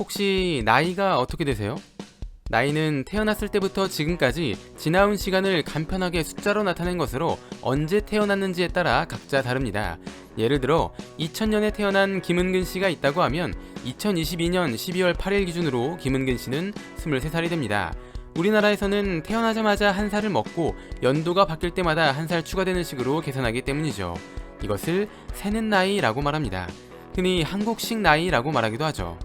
혹시 나이가 어떻게 되세요? 나이는 태어났을 때부터 지금까지 지나온 시간을 간편하게 숫자로 나타낸 것으로 언제 태어났는지에 따라 각자 다릅니다. 예를 들어 2000년에 태어난 김은근 씨가 있다고 하면 2022년 12월 8일 기준으로 김은근 씨는 23살이 됩니다. 우리나라에서는 태어나자마자 한 살을 먹고 연도가 바뀔 때마다 한 살 추가되는 식으로 계산하기 때문이죠. 이것을 세는 나이라고 말합니다. 흔히 한국식 나이라고 말하기도 하죠.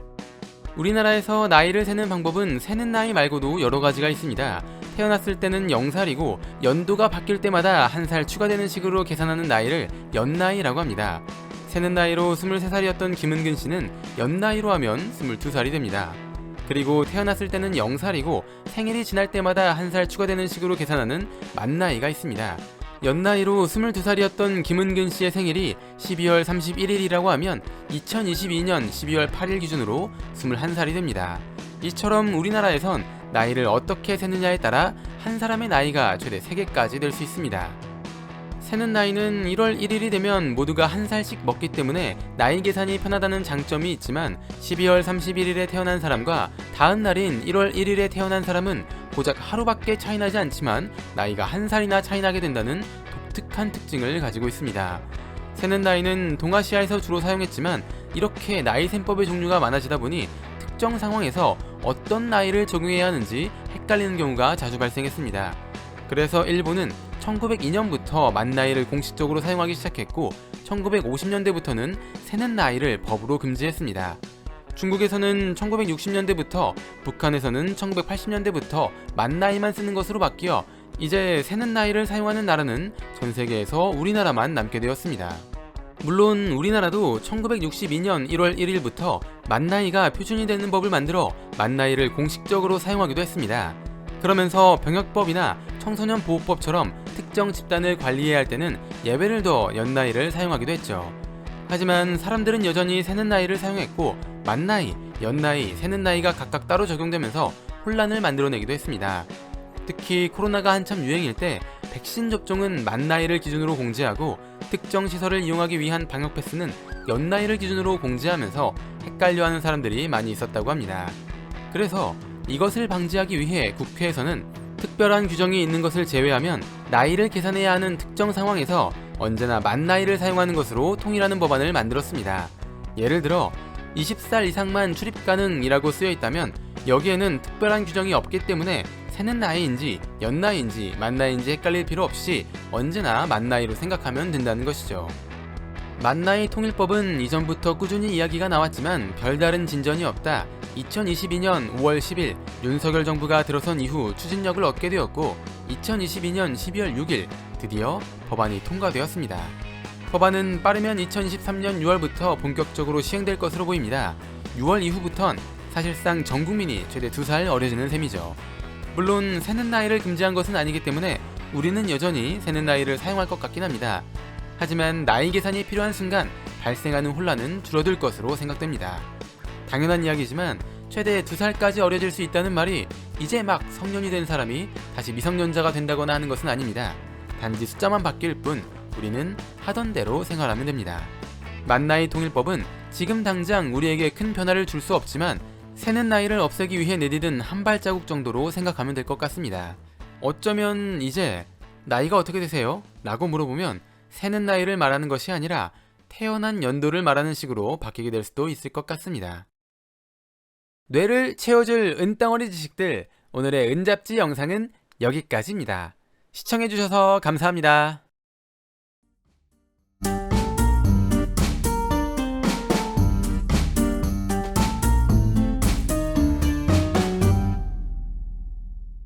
우리나라에서 나이를 세는 방법은 세는 나이 말고도 여러 가지가 있습니다. 태어났을 때는 0살이고 연도가 바뀔 때마다 한 살 추가되는 식으로 계산하는 나이를 연나이라고 합니다. 세는 나이로 23살이었던 김은근 씨는 연나이로 하면 22살이 됩니다. 그리고 태어났을 때는 0살이고 생일이 지날 때마다 한 살 추가되는 식으로 계산하는 만나이가 있습니다. 연나이로 22살이었던 김은근 씨의 생일이 12월 31일이라고 하면 2022년 12월 8일 기준으로 21살이 됩니다. 이처럼 우리나라에선 나이를 어떻게 세느냐에 따라 한 사람의 나이가 최대 3개까지 될 수 있습니다. 세는 나이는 1월 1일이 되면 모두가 한 살씩 먹기 때문에 나이 계산이 편하다는 장점이 있지만 12월 31일에 태어난 사람과 다음 날인 1월 1일에 태어난 사람은 고작 하루밖에 차이나지 않지만 나이가 한 살이나 차이나게 된다는 독특한 특징을 가지고 있습니다. 세는 나이는 동아시아에서 주로 사용했지만 이렇게 나이 셈법의 종류가 많아지다 보니 특정 상황에서 어떤 나이를 적용해야 하는지 헷갈리는 경우가 자주 발생했습니다. 그래서 일본은 1902년부터 만 나이를 공식적으로 사용하기 시작했고 1950년대부터는 세는 나이를 법으로 금지했습니다. 중국에서는 1960년대부터 북한에서는 1980년대부터 만 나이만 쓰는 것으로 바뀌어 이제 세는 나이를 사용하는 나라는 전 세계에서 우리나라만 남게 되었습니다. 물론 우리나라도 1962년 1월 1일부터 만 나이가 표준이 되는 법을 만들어 만 나이를 공식적으로 사용하기도 했습니다. 그러면서 병역법이나 청소년 보호법처럼 특정 집단을 관리해야 할 때는 예외를 둬 연나이를 사용하기도 했죠. 하지만 사람들은 여전히 세는 나이를 사용했고 만 나이, 연나이, 세는 나이가 각각 따로 적용되면서 혼란을 만들어내기도 했습니다. 특히 코로나가 한참 유행일 때 백신 접종은 만 나이를 기준으로 공지하고 특정 시설을 이용하기 위한 방역 패스는 연 나이를 기준으로 공지하면서 헷갈려하는 사람들이 많이 있었다고 합니다. 그래서 이것을 방지하기 위해 국회에서는 특별한 규정이 있는 것을 제외하면 나이를 계산해야 하는 특정 상황에서 언제나 만 나이를 사용하는 것으로 통일하는 법안을 만들었습니다. 예를 들어 20살 이상만 출입 가능이라고 쓰여 있다면 여기에는 특별한 규정이 없기 때문에 세는 나이인지 연 나이인지 만 나이인지 헷갈릴 필요 없이 언제나 만 나이로 생각하면 된다는 것이죠. 만 나이 통일법은 이전부터 꾸준히 이야기가 나왔지만 별다른 진전이 없다. 2022년 5월 10일 윤석열 정부가 들어선 이후 추진력을 얻게 되었고 2022년 12월 6일 드디어 법안이 통과되었습니다. 법안은 빠르면 2023년 6월부터 본격적으로 시행될 것으로 보입니다. 6월 이후부턴 사실상 전 국민이 최대 2살 어려지는 셈이죠. 물론 세는 나이를 금지한 것은 아니기 때문에 우리는 여전히 세는 나이를 사용할 것 같긴 합니다. 하지만 나이 계산이 필요한 순간 발생하는 혼란은 줄어들 것으로 생각됩니다. 당연한 이야기지만 최대 2살까지 어려질 수 있다는 말이 이제 막 성년이 된 사람이 다시 미성년자가 된다거나 하는 것은 아닙니다. 단지 숫자만 바뀔 뿐 우리는 하던 대로 생활하면 됩니다. 만나이 통일법은 지금 당장 우리에게 큰 변화를 줄 수 없지만 새는 나이를 없애기 위해 내디딘 한 발자국 정도로 생각하면 될 것 같습니다. 어쩌면 이제 나이가 어떻게 되세요? 라고 물어보면 새는 나이를 말하는 것이 아니라 태어난 연도를 말하는 식으로 바뀌게 될 수도 있을 것 같습니다. 뇌를 채워줄 은덩어리 지식들 오늘의 은잡지 영상은 여기까지입니다. 시청해주셔서 감사합니다.